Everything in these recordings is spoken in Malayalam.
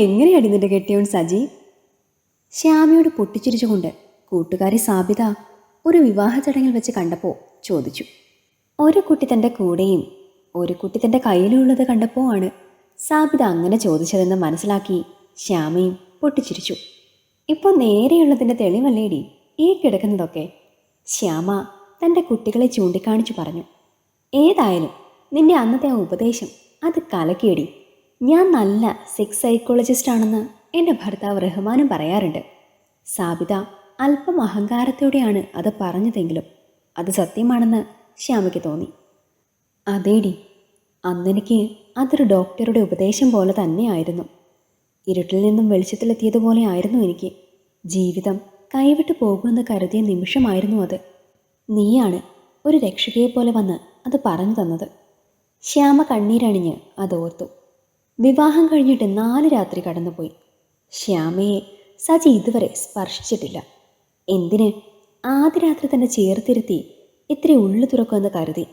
എങ്ങനെയാണ് നിന്റെ കെട്ടിയവൻ സജി? ശ്യാമയോട് പൊട്ടിച്ചിരിച്ചുകൊണ്ട് കൂട്ടുകാരി സാബിത ഒരു വിവാഹ ചടങ്ങിൽ വെച്ച് കണ്ടപ്പോൾ ചോദിച്ചു. ഒരു കുട്ടി തന്റെ കൂടെയും ഒരു കുട്ടി തന്റെ കയ്യിലുള്ളത് കണ്ടപ്പോൾ ആണ് സാബിത അങ്ങനെ ചോദിച്ചതെന്ന് മനസ്സിലാക്കി ശ്യാമയും പൊട്ടിച്ചിരിച്ചു. ഇപ്പോൾ നേരെയുള്ളതിന്റെ തെളിവല്ലേടി ഈ കിടക്കുന്നതൊക്കെ? ശ്യാമ തന്റെ കുട്ടികളെ ചൂണ്ടിക്കാണിച്ചു പറഞ്ഞു. ഏതായാലും നിന്റെ അന്നത്തെ ആ ഉപദേശം അത് കലക്കിയടി. ഞാൻ നല്ല സെക്സ് സൈക്കോളജിസ്റ്റ് ആണെന്ന് എന്റെ ഭർത്താവ് റഹ്മാനും പറയാറുണ്ട്. സാബിത അല്പം അഹങ്കാരത്തോടെയാണ് അത് പറഞ്ഞതെങ്കിലും അത് സത്യമാണെന്ന് ശ്യാമയ്ക്ക് തോന്നി. അതേടി അന്നെനിക്ക് അതൊരു ഡോക്ടറുടെ ഉപദേശം പോലെ തന്നെയായിരുന്നു ഇരുട്ടിൽ നിന്നും വെളിച്ചത്തിലെത്തിയതുപോലെ ആയിരുന്നു എനിക്ക്. ജീവിതം കൈവിട്ടു പോകുമെന്ന് കരുതിയ നിമിഷമായിരുന്നു അത്. നീയാണ് ഒരു രക്ഷകയെപ്പോലെ വന്ന് അത് പറഞ്ഞു തന്നത്. ശ്യാമ കണ്ണീരണിഞ്ഞ് അതോർത്തു. വിവാഹം കഴിഞ്ഞിട്ട് നാല് രാത്രി കടന്നുപോയി. ശ്യാമയെ സജി ഇതുവരെ സ്പർശിച്ചിട്ടില്ല. എന്തിന്? ആദ്യ രാത്രി തന്നെ ചേർത്തിരുത്തി ഇത്തിരി ഉള്ളു തുറക്കുമെന്ന് കരുതി.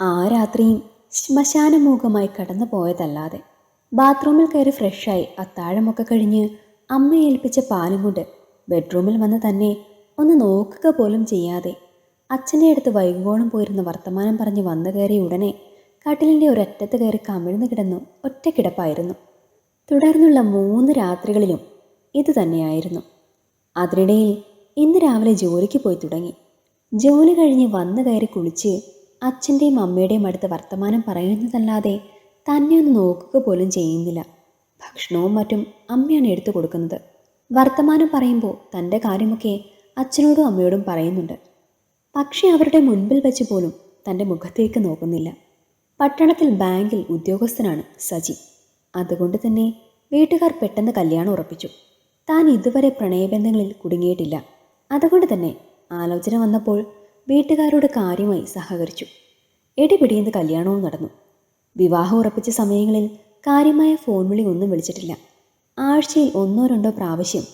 ആ രാത്രിയും ശ്മശാനമൂഖമായി കടന്നു പോയതല്ലാതെ ബാത്റൂമിൽ കയറി ഫ്രഷായി അത്താഴമൊക്കെ കഴിഞ്ഞ് അമ്മ ഏൽപ്പിച്ച പാലും കൊണ്ട് ബെഡ്റൂമിൽ വന്ന് തന്നെ ഒന്ന് നോക്കുക പോലും ചെയ്യാതെ അച്ഛന്റെ അടുത്ത് വൈകുവോളം പോയിരുന്ന വർത്തമാനം പറഞ്ഞ് വന്നു കയറിയ ഉടനെ കട്ടിലിന്റെ ഒരറ്റത്ത് കയറി കമിഴ്ന്നു കിടന്നു ഒറ്റക്കിടപ്പായിരുന്നു. തുടർന്നുള്ള മൂന്ന് രാത്രികളിലും ഇതുതന്നെയായിരുന്നു അതിനിടയിൽ ഇന്ന് രാവിലെ ജോലിക്ക് പോയി തുടങ്ങി. ജോലി കഴിഞ്ഞ് വന്നു കയറി കുളിച്ച് അച്ഛന്റെയും അമ്മയുടെയും അടുത്ത് വർത്തമാനം പറയുന്നതല്ലാതെ തന്നെ ഒന്ന് നോക്കുക പോലും ചെയ്യുന്നില്ല. ഭക്ഷണവും മറ്റും അമ്മയാണ് എടുത്തു കൊടുക്കുന്നത്. വർത്തമാനം പറയുമ്പോൾ തന്റെ കാര്യമൊക്കെ അച്ഛനോടും അമ്മയോടും പറയുന്നുണ്ട്. പക്ഷേ അവരുടെ മുൻപിൽ വെച്ച് പോലും തന്റെ മുഖത്തേക്ക് നോക്കുന്നില്ല. പട്ടണത്തിൽ ബാങ്കിൽ ഉദ്യോഗസ്ഥനാണ് സജി. അതുകൊണ്ട് തന്നെ വീട്ടുകാർ പെട്ടെന്ന് കല്യാണം ഉറപ്പിച്ചു. താൻ ഇതുവരെ പ്രണയബന്ധങ്ങളിൽ കുടുങ്ങിയിട്ടില്ല. അതുകൊണ്ട് തന്നെ ആലോചന വന്നപ്പോൾ വീട്ടുകാരോട് കാര്യമായി സഹകരിച്ചു. എടിപിടിയെന്ന് കല്യാണവും നടന്നു. വിവാഹം ഉറപ്പിച്ച സമയങ്ങളിൽ കാര്യമായ ഫോൺ വിളി ഒന്നും വിളിച്ചിട്ടില്ല. ആഴ്ചയിൽ ഒന്നോ രണ്ടോ പ്രാവശ്യം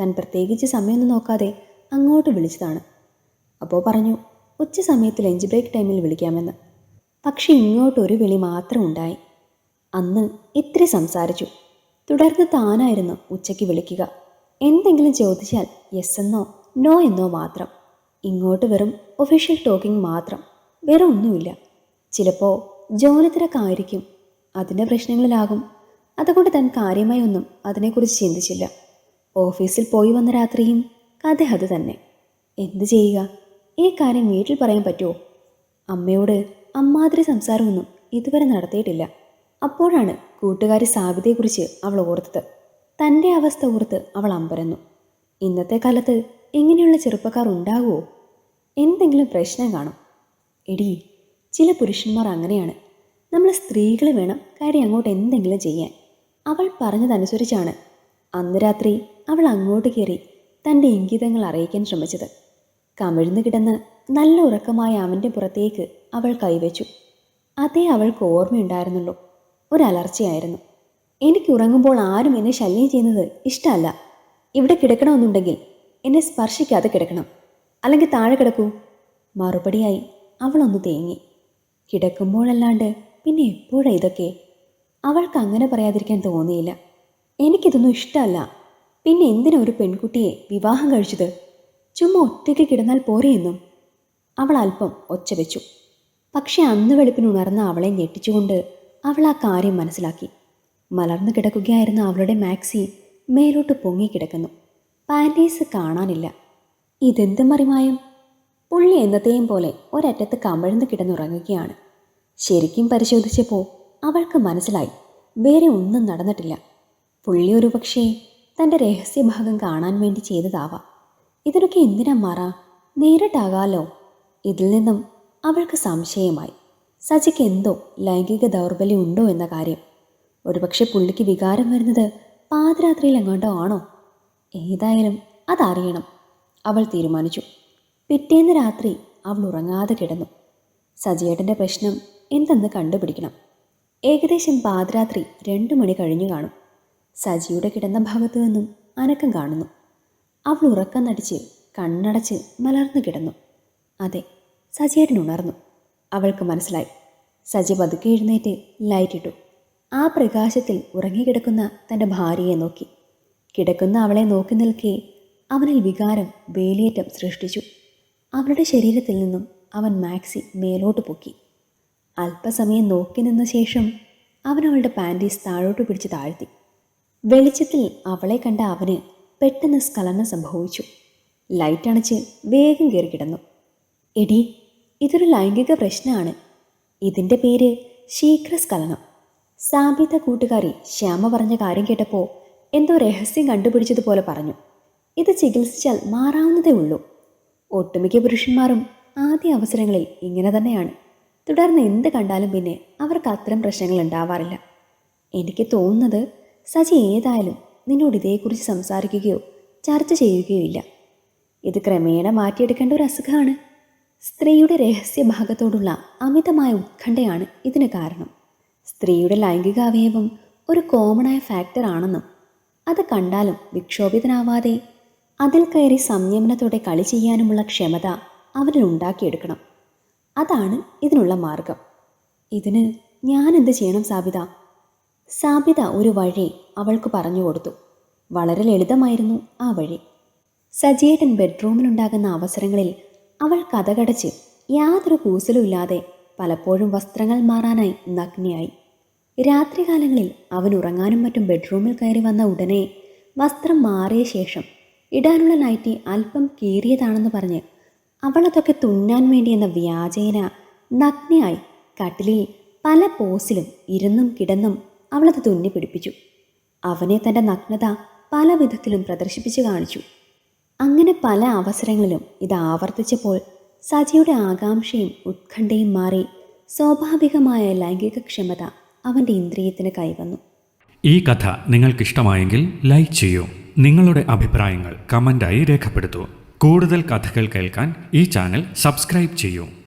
താൻ പ്രത്യേകിച്ച് സമയമൊന്നും നോക്കാതെ അങ്ങോട്ട് വിളിച്ചതാണ്. അപ്പോൾ പറഞ്ഞു ഉച്ച സമയത്ത് ലഞ്ച് ബ്രേക്ക് ടൈമിൽ വിളിക്കാമെന്ന്. പക്ഷെ ഇങ്ങോട്ടൊരു വിളി മാത്രം ഉണ്ടായി. അന്ന് ഇത്തിരി സംസാരിച്ചു. തുടർന്ന് താനായിരുന്നു ഉച്ചയ്ക്ക് വിളിക്കുക. എന്തെങ്കിലും ചോദിച്ചാൽ യെസ് എന്നോ നോ എന്നോ മാത്രം. ഇങ്ങോട്ട് വെറും ഒഫീഷ്യൽ ടോക്കിംഗ് മാത്രം. വേറെ ഒന്നുമില്ല. ചിലപ്പോൾ ജോലി തിരക്കായിരിക്കും. അതിന്റെ പ്രശ്നങ്ങളിലാകും. അതുകൊണ്ട് താൻ കാര്യമായി ഒന്നും അതിനെക്കുറിച്ച് ചിന്തിച്ചില്ല. ഓഫീസിൽ പോയി വന്ന രാത്രിയും കഥ അത് തന്നെ. എന്ത് ചെയ്യുക? ഈ കാര്യം വീട്ടിൽ പറയാൻ പറ്റുമോ അമ്മയോട് അമ്മാതിരി സംസാരമൊന്നും ഇതുവരെ നടത്തിയിട്ടില്ല. അപ്പോഴാണ് കൂട്ടുകാരി സാബിതയെക്കുറിച്ച് അവൾ ഓർത്തത്. തന്റെ അവസ്ഥ ഓർത്ത് അവൾ അമ്പരന്നു. ഇന്നത്തെ കാലത്ത് ഇങ്ങനെയുള്ള ചെറുപ്പക്കാർ ഉണ്ടാകുമോ എന്തെങ്കിലും പ്രശ്നം കാണും. എടി ചില പുരുഷന്മാർ അങ്ങനെയാണ്. നമ്മൾ സ്ത്രീകൾ വേണം കാര്യം അങ്ങോട്ട് എന്തെങ്കിലും ചെയ്യാൻ. അവൾ പറഞ്ഞതനുസരിച്ചാണ് അന്ന് രാത്രി അവൾ അങ്ങോട്ട് കയറി തന്റെ ഇംഗിതങ്ങൾ അറിയിക്കാൻ ശ്രമിച്ചത്. കമിഴ്ന്നു കിടന്ന് നല്ല ഉറക്കമായ അവന്റെ പുറത്തേക്ക് അവൾ കൈവച്ചു. അതേ അവൾക്ക് ഓർമ്മയുണ്ടായിരുന്നുള്ളൂ. ഒരലർച്ചയായിരുന്നു. എനിക്ക് ഉറങ്ങുമ്പോൾ ആരും എന്നെ ശല്യം ചെയ്യുന്നത് ഇഷ്ടമല്ല. ഇവിടെ കിടക്കണമെന്നുണ്ടെങ്കിൽ എന്നെ സ്പർശിക്കാതെ കിടക്കണം. അല്ലെങ്കിൽ താഴെ കിടക്കൂ. മറുപടിയായി അവളൊന്ന് തേങ്ങി. കിടക്കുമ്പോഴല്ലാണ്ട് പിന്നെ എപ്പോഴാ ഇതൊക്കെ? അവൾക്ക് അങ്ങനെ പറയാതിരിക്കാൻ തോന്നിയില്ല. എനിക്കിതൊന്നും ഇഷ്ടമല്ല. പിന്നെ എന്തിനാ ഒരു പെൺകുട്ടിയെ വിവാഹം കഴിച്ചത്? ചുമ്മാ ഒറ്റയ്ക്ക് കിടന്നാൽ പോരെയെന്നും അവൾ അല്പം ഒച്ച വെച്ചു. പക്ഷെ അന്ന് വെളുപ്പിന് ഉണർന്ന അവളെ ഞെട്ടിച്ചുകൊണ്ട് അവൾ ആ കാര്യം മനസ്സിലാക്കി. മലർന്നു കിടക്കുകയായിരുന്ന അവളുടെ മാക്സി മേലോട്ട് പൊങ്ങിക്കിടക്കുന്നു പാന്റീസ് കാണാനില്ല. ഇതെന്ത് മറിമായം? പുള്ളി എന്നത്തെയും പോലെ ഒരറ്റത്ത് കമഴ്ന്ന് കിടന്നുറങ്ങുകയാണ്. ശരിക്കും പരിശോധിച്ചപ്പോൾ അവൾക്ക് മനസ്സിലായി. വേറെ ഒന്നും നടന്നിട്ടില്ല. പുള്ളി ഒരു പക്ഷേ തന്റെ രഹസ്യഭാഗം കാണാൻ വേണ്ടി ചെയ്തതാവാം. ഇതിനൊക്കെ എന്തിനാ മാറാ? നേരിട്ടാകാലോ? ഇതിൽ നിന്നും അവൾക്ക് സംശയമായി. സജിക്ക് എന്തോ ലൈംഗിക ദൗർബല്യം ഉണ്ടോ എന്ന കാര്യം. ഒരുപക്ഷെ പുള്ളിക്ക് വികാരം വരുന്നത് പാതിരാത്രിയിൽ എങ്ങോട്ടോ ആണോ? ഏതായാലും അതറിയണം. അവൾ തീരുമാനിച്ചു. പിറ്റേന്ന് രാത്രി അവൾ ഉറങ്ങാതെ കിടന്നു. സജിയേട്ടന്റെ പ്രശ്നം എന്തെന്ന് കണ്ടുപിടിക്കണം. ഏകദേശം പാതിരാത്രി രണ്ട് മണി കഴിഞ്ഞു കാണും. സജിയുടെ കിടന്ന ഭാഗത്തു നിന്നും അനക്കം കാണുന്നു. അവൾ ഉറക്കം നടിച്ച് കണ്ണടച്ച് മലർന്നു കിടന്നു. അതെ സജിയേട്ടൻ ഉണർന്നു. അവൾക്ക് മനസ്സിലായി. സജി പതുക്കെ എഴുന്നേറ്റ് ലൈറ്റിട്ടു ആ പ്രകാശത്തിൽ ഉറങ്ങിക്കിടക്കുന്ന തന്റെ ഭാര്യയെ നോക്കി. കിടക്കുന്ന അവളെ നോക്കി നിൽക്കെ അവനിൽ വികാരം വേലിയേറ്റം സൃഷ്ടിച്ചു. അവളുടെ ശരീരത്തിൽ നിന്നും അവൻ മാക്സി മേലോട്ട് പൊക്കി. അല്പസമയം നോക്കി നിന്ന ശേഷം അവൻ അവളുടെ പാന്റീസ് താഴോട്ട് പിടിച്ച് താഴ്ത്തി. വെളിച്ചത്തിൽ അവളെ കണ്ട അവന് പെട്ടെന്ന് സ്ഖലനം സംഭവിച്ചു. ലൈറ്റ് അണച്ച് വേഗം കയറി കിടന്നു എടി ഇതൊരു ലൈംഗിക പ്രശ്നമാണ്. ഇതിന്റെ പേര് ശീഘ്രസ്ഖലനം. സാബിത കൂട്ടുകാരി ശ്യാമ പറഞ്ഞ കാര്യം കേട്ടപ്പോൾ എന്തോ രഹസ്യം കണ്ടുപിടിച്ചതുപോലെ പറഞ്ഞു. ഇത് ചികിത്സിച്ചാൽ മാറാവുന്നതേ ഉള്ളൂ. ഒട്ടുമിക്ക പുരുഷന്മാരും ആദ്യ അവസരങ്ങളിൽ ഇങ്ങനെ തന്നെയാണ്. തുടർന്ന് എന്ത് കണ്ടാലും പിന്നെ അവർക്ക് അത്തരം പ്രശ്നങ്ങൾ ഉണ്ടാവാറില്ല. എനിക്ക് തോന്നുന്നത് സജി ഏതായാലും നിന്നോട് ഇതേക്കുറിച്ച് സംസാരിക്കുകയോ ചർച്ച ചെയ്യുകയോ ഇല്ല. ഇത് ക്രമേണ മാറ്റിയെടുക്കേണ്ട ഒരു അസുഖമാണ്. സ്ത്രീയുടെ രഹസ്യഭാഗത്തോടുള്ള അമിതമായ ഉത്കണ്ഠയാണ് ഇതിന് കാരണം. സ്ത്രീയുടെ ലൈംഗിക അവയവം ഒരു കോമണായ ഫാക്ടർ ആണെന്നും അത് കണ്ടാലും വിക്ഷോഭിതനാവാതെ അതിൽ കയറി സംയമനത്തോടെ കളി ചെയ്യാനുമുള്ള ക്ഷമത അവരിൽ ഉണ്ടാക്കിയെടുക്കണം. അതാണ് ഇതിനുള്ള മാർഗം. ഇതിന് ഞാൻ എന്ത് ചെയ്യണം സാബിത? സാബിത ഒരു വഴി അവൾക്ക് പറഞ്ഞു കൊടുത്തു. വളരെ ലളിതമായിരുന്നു ആ വഴി. സജിയേട്ടൻ ബെഡ്റൂമിലുണ്ടാകുന്ന അവസരങ്ങളിൽ അവൾ കഥകടച്ച് യാതൊരു കൂസലുമില്ലാതെ പലപ്പോഴും വസ്ത്രങ്ങൾ മാറാനായി നഗ്നയായി. രാത്രികാലങ്ങളിൽ അവൻ ഉറങ്ങാനും മറ്റും ബെഡ്റൂമിൽ കയറി വന്ന ഉടനെ വസ്ത്രം മാറിയ ശേഷം ഇടാനുള്ള നൈറ്റി അല്പം കീറിയതാണെന്ന് പറഞ്ഞ് അവളതൊക്കെ തുന്നാൻ വേണ്ടി എന്ന വ്യാജേന നഗ്നയായി കട്ടിലിൽ പല പോസിലും ഇരുന്നും കിടന്നും അവളത് തുന്നി പിടിപ്പിച്ചു അവനെ തന്റെ നഗ്നത പല വിധത്തിലും പ്രദർശിപ്പിച്ചു കാണിച്ചു. അങ്ങനെ പല അവസരങ്ങളിലും ഇത് ആവർത്തിച്ചപ്പോൾ സജിയുടെ ആകാംക്ഷയും ഉത്കണ്ഠയും മാറി സ്വാഭാവികമായ ലൈംഗിക ക്ഷമത അവന്റെ ഇന്ദ്രിയത്തിന് കൈവന്നു. ഈ കഥ നിങ്ങൾക്കിഷ്ടമായെങ്കിൽ ലൈക്ക് ചെയ്യൂ. നിങ്ങളുടെ അഭിപ്രായങ്ങൾ കമന്റായി രേഖപ്പെടുത്തൂ. കൂടുതൽ കഥകൾ കേൾക്കാൻ ഈ ചാനൽ സബ്സ്ക്രൈബ് ചെയ്യൂ.